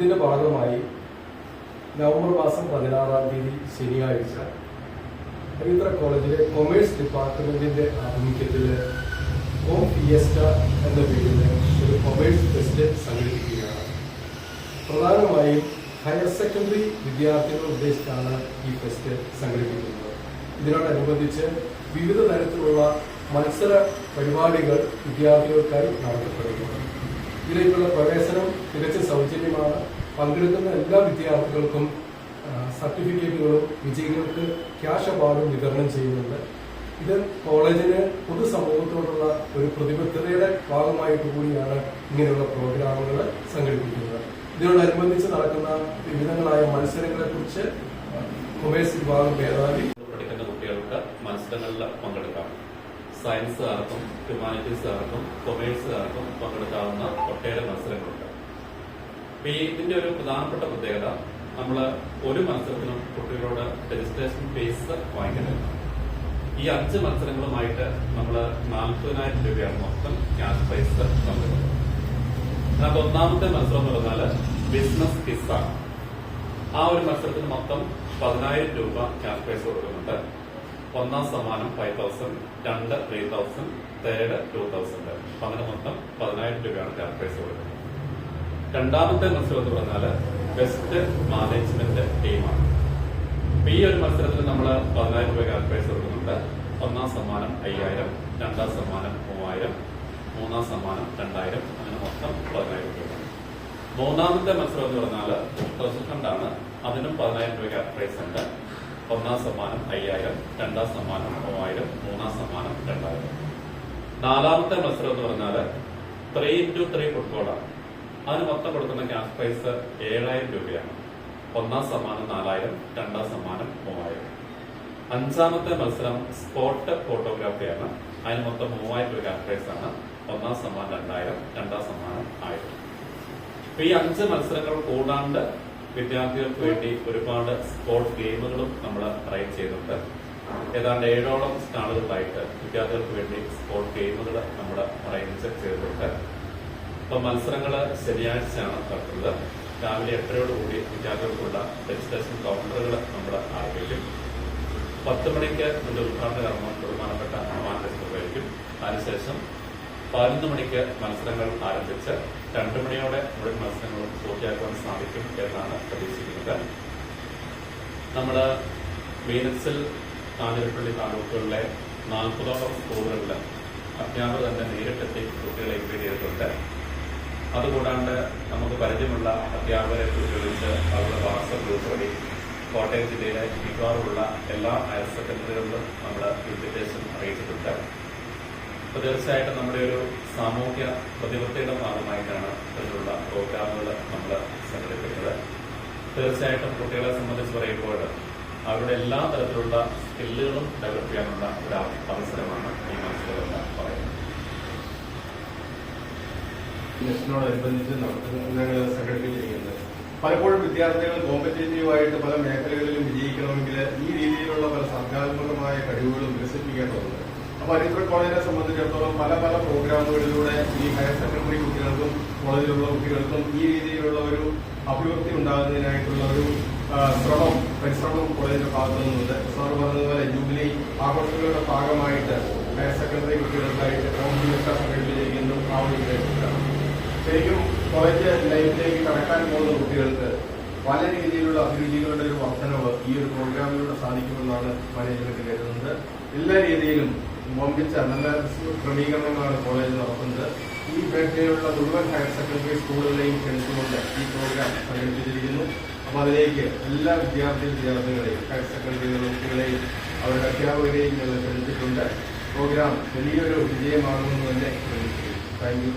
ഇതിന്റെ ഭാഗമായി നവംബർ മാസം പതിനാറാം തീയതി ശനിയാഴ്ച പവിത്ര കോളേജിലെ കൊമേഴ്സ് ഡിപ്പാർട്ട്മെന്റിന്റെ ആഭിമുഖ്യത്തിൽ ഹോം ഫിയസ്റ്റ എന്ന പേരിൽ ഒരു കൊമേഴ്സ് ഫെസ്റ്റ് സംഘടിപ്പിക്കുകയാണ്. പ്രധാനമായും ഹയർ സെക്കൻഡറി വിദ്യാർത്ഥികൾ ഉദ്ദേശിച്ചാണ് ഈ ഫെസ്റ്റ് സംഘടിപ്പിക്കുന്നത്. ഇതിനോടനുബന്ധിച്ച് വിവിധ തരത്തിലുള്ള മത്സര പരിപാടികൾ വിദ്യാർത്ഥികൾക്കായി നടത്തപ്പെടുന്നു. ഇതിലേക്കുള്ള പ്രവേശനം തികച്ചും സൗജന്യമാണ്. പങ്കെടുക്കുന്ന എല്ലാ വിദ്യാർത്ഥികൾക്കും സർട്ടിഫിക്കറ്റുകളും വിജയികൾക്ക് ക്യാഷ് അവാർഡും വിതരണം ചെയ്യുന്നുണ്ട്. ഇത് കോളേജിന് പൊതുസമൂഹത്തോടുള്ള ഒരു പ്രതിബദ്ധതയുടെ ഭാഗമായിട്ട് കൂടിയാണ് ഇങ്ങനെയുള്ള പ്രോഗ്രാമുകൾ സംഘടിപ്പിക്കുന്നത്. ഇതിനോടനുബന്ധിച്ച് നടക്കുന്ന വിവിധങ്ങളായ മത്സരങ്ങളെ കുറിച്ച് കൊമേഴ്സ് വിഭാഗം മേധാവി പഠിക്കുന്ന കുട്ടികൾക്ക് മത്സരങ്ങളിൽ സയൻസുകാർക്കും ഹ്യൂമാനിറ്റീസുകാർക്കും കൊമേഴ്സുകാർക്കും പങ്കെടുക്കാവുന്ന ഒട്ടേറെ മത്സരങ്ങളുണ്ട്. ഈ ഇതിന്റെ ഒരു പ്രധാനപ്പെട്ട പ്രത്യേകത നമ്മൾ ഒരു മത്സരത്തിനും കുട്ടികളോട് രജിസ്ട്രേഷൻ ഫീസ് വാങ്ങിക്കുന്നില്ല ഈ അഞ്ച് മത്സരങ്ങളുമായിട്ട് നമ്മൾ നാൽപ്പതിനായിരം രൂപയാണ് മൊത്തം ക്യാഷ് പ്രൈസ് നൽകുന്നത് അതിനകത്ത് ഒന്നാമത്തെ മത്സരം എന്ന് പറഞ്ഞാൽ ബിസിനസ് കിസ്സാണ് ആ ഒരു മത്സരത്തിന് മൊത്തം പതിനായിരം രൂപ ക്യാഷ് പ്രൈസ് കൊടുക്കുന്നുണ്ട്. ഒന്നാം സമ്മാനം ഫൈവ് തൗസൻഡ് രണ്ട് three thousand third two thousand അപ്പൊ അങ്ങനെ മൊത്തം പതിനായിരം രൂപയാണ് ക്യാഷ് പ്രൈസ് കൊടുക്കുന്നത്. രണ്ടാമത്തെ മത്സരം എന്ന് പറഞ്ഞാൽ ബെസ്റ്റ് മാനേജ്മെന്റ് ടീമാണ് ഈ ഒരു മത്സരത്തിൽ നമ്മൾ പതിനായിരം രൂപ ക്യാഷ് പ്രൈസ് കൊടുക്കുന്നുണ്ട്. ഒന്നാം സമ്മാനം അയ്യായിരം രണ്ടാം സമ്മാനം മൂവായിരം മൂന്നാം സമ്മാനം രണ്ടായിരം അങ്ങനെ മൊത്തം പതിനായിരം രൂപ. മൂന്നാമത്തെ മത്സരം എന്ന് പറഞ്ഞാൽ ആണ്. അതിനും പതിനായിരം രൂപ ക്യാഷ് പ്രൈസ് ഉണ്ട്. ഒന്നാം സമ്മാനം അയ്യായിരം രണ്ടാം സമ്മാനം മൂവായിരം മൂന്നാം സമ്മാനം രണ്ടായിരം. നാലാമത്തെ മത്സരം എന്ന് പറഞ്ഞാൽ ത്രീ ഇന്റു ത്രീ ഫുട്ബോളാണ് അതിന് മൊത്തം കൊടുക്കുന്ന ക്യാഷ് പ്രൈസ് ഏഴായിരം രൂപയാണ്. ഒന്നാം സമ്മാനം നാലായിരം രണ്ടാം സമ്മാനം മൂവായിരം. അഞ്ചാമത്തെ മത്സരം സ്പോട്ട് ഫോട്ടോഗ്രാഫിയാണ് അതിന് മൊത്തം മൂവായിരം രൂപ ക്യാഷ് പ്രൈസ് ആണ്. ഒന്നാം സമ്മാനം രണ്ടായിരം രണ്ടാം സമ്മാനം ആയിരം. ഈ അഞ്ച് മത്സരങ്ങൾ കൂടാണ്ട് വിദ്യാർത്ഥികൾക്ക് വേണ്ടി ഒരുപാട് സ്പോർട്സ് ഗെയിമുകളും നമ്മൾ അറേഞ്ച് ചെയ്യുന്നുണ്ട് ഏതാണ്ട് ഏഴോളം സ്റ്റാളുകളിലായിട്ട് വിദ്യാർത്ഥികൾക്ക് വേണ്ടി സ്പോർട്സ് ഗെയിമുകൾ നമ്മൾ അറേഞ്ച് ചെയ്തിട്ടുണ്ട്. ഇപ്പൊ മത്സരങ്ങൾ ശനിയാഴ്ചയാണ് നടത്തുന്നത് രാവിലെ എട്ടരയോടുകൂടി വിദ്യാർത്ഥികൾക്കുള്ള രജിസ്ട്രേഷൻ കൗണ്ടറുകൾ നമ്മൾ ആരംഭിക്കും. പത്ത് മണിക്ക് ഇതിന്റെ ഉദ്ഘാടന കർമ്മം ബഹുമാനപ്പെട്ട മാനേജ് നിർവഹിക്കും അതിനുശേഷം പതിനൊന്ന് മണിക്ക് മത്സരങ്ങൾ ആരംഭിച്ച് രണ്ടു മണിയോടെ മുഴുവൻ മത്സരങ്ങളും പൂർത്തിയാക്കാൻ സാധിക്കും എന്നാണ് പ്രതീക്ഷിക്കുന്നത്. നമ്മുടെ മീനച്ചിൽ കാഞ്ഞിരപ്പള്ളി താലൂക്കുകളിലെ നാൽപ്പതോളം സ്കൂളുകളിൽ അധ്യാപകർ തന്നെ നേരിട്ടെത്തി കുട്ടികളെ ഇൻവൈറ്റ് ചെയ്തിട്ടുണ്ട് അതുകൂടാണ്ട് നമുക്ക് പരിചയമുള്ള അധ്യാപകരെ കുറിച്ച് അവരുടെ വാട്സപ്പ് ഗ്രൂപ്പ് വഴി കോട്ടയം ജില്ലയിലെ മിക്കവാറുമുള്ള എല്ലാ ഹയർ സെക്കൻഡറികളിലും നമ്മൾ ഇൻവിറ്റേഷൻ അറിയിച്ചിട്ടുണ്ട്. അപ്പൊ തീർച്ചയായിട്ടും നമ്മുടെ ഒരു സാമൂഹ്യ പ്രതിബദ്ധതയുടെ ഭാഗമായിട്ടാണ് ഇതിലുള്ള പ്രോഗ്രാമുകൾ നമ്മൾ സംഘടിപ്പിക്കുന്നത്. തീർച്ചയായിട്ടും കുട്ടികളെ സംബന്ധിച്ച് പറയുമ്പോൾ അവരുടെ എല്ലാ തരത്തിലുള്ള സ്കില്ലുകളും ഡെവലപ്പ് ചെയ്യാനുള്ള ഒരു അവസരമാണ് ഈ മത്സരം എന്ന് പറയുന്നത് സംഘടിപ്പിച്ചിരിക്കുന്നത്. പലപ്പോഴും വിദ്യാർത്ഥികൾ കോമ്പറ്റേറ്റീവായിട്ട് പല മേഖലകളിലും വിജയിക്കണമെങ്കിൽ ഈ രീതിയിലുള്ള പല സർഗാത്മകമായ കഴിവുകളും വികസിപ്പിക്കേണ്ടതുണ്ട്. അപ്പൊ അരിത്ര കോളേജിനെ സംബന്ധിച്ചിടത്തോളം പല പല പ്രോഗ്രാമുകളിലൂടെ ഈ ഹയർ സെക്കൻഡറി കുട്ടികൾക്കും കോളേജിലുള്ള കുട്ടികൾക്കും ഈ രീതിയിലുള്ള ഒരു അഭിവൃദ്ധി ഉണ്ടാകുന്നതിനായിട്ടുള്ള ഒരു ശ്രമം പരിശ്രമം കോളേജിന്റെ ഭാഗത്തു നിന്നുണ്ട് സാർ പറഞ്ഞതുപോലെ ജൂബിലി ആഘോഷങ്ങളുടെ ഭാഗമായിട്ട് ഹയർ സെക്കൻഡറി കുട്ടികൾക്കായിട്ട് കോമ്പറ്റീഷൻ സംഘടിപ്പിച്ചിരിക്കുന്നു ആ ഒരു ശരിക്കും കോളേജ് ലൈഫിലേക്ക് കടക്കാൻ പോകുന്ന കുട്ടികൾക്ക് പല രീതിയിലുള്ള അഭിരുചികളുടെ ഒരു വർധനവ് ഈ ഒരു പ്രോഗ്രാമിലൂടെ സാധിക്കുമെന്നാണ് മാനേജ്മെന്റ് കരുതുന്നത്. എല്ലാ രീതിയിലും വമ്പിച്ച നല്ല ക്രമീകരണങ്ങളാണ് കോളേജ് നടത്തുന്നത്. ഈ മേഖലയിലുള്ള മുഴുവൻ ഹയർ സെക്കൻഡറി സ്കൂളുകളെയും ക്ഷണിച്ചുകൊണ്ട് ഈ പ്രോഗ്രാം സംഘടിപ്പിച്ചിരിക്കുന്നു. അപ്പോൾ അതിലേക്ക് എല്ലാ വിദ്യാർത്ഥി വിദ്യാർത്ഥികളെയും ഹയർ സെക്കൻഡറി കുട്ടികളെയും അവരുടെ അധ്യാപകരെയും ഞങ്ങൾ ക്ഷണിച്ചിട്ടുണ്ട് പ്രോഗ്രാം വലിയൊരു വിജയമാകുമെന്ന് തന്നെ താങ്ക് യു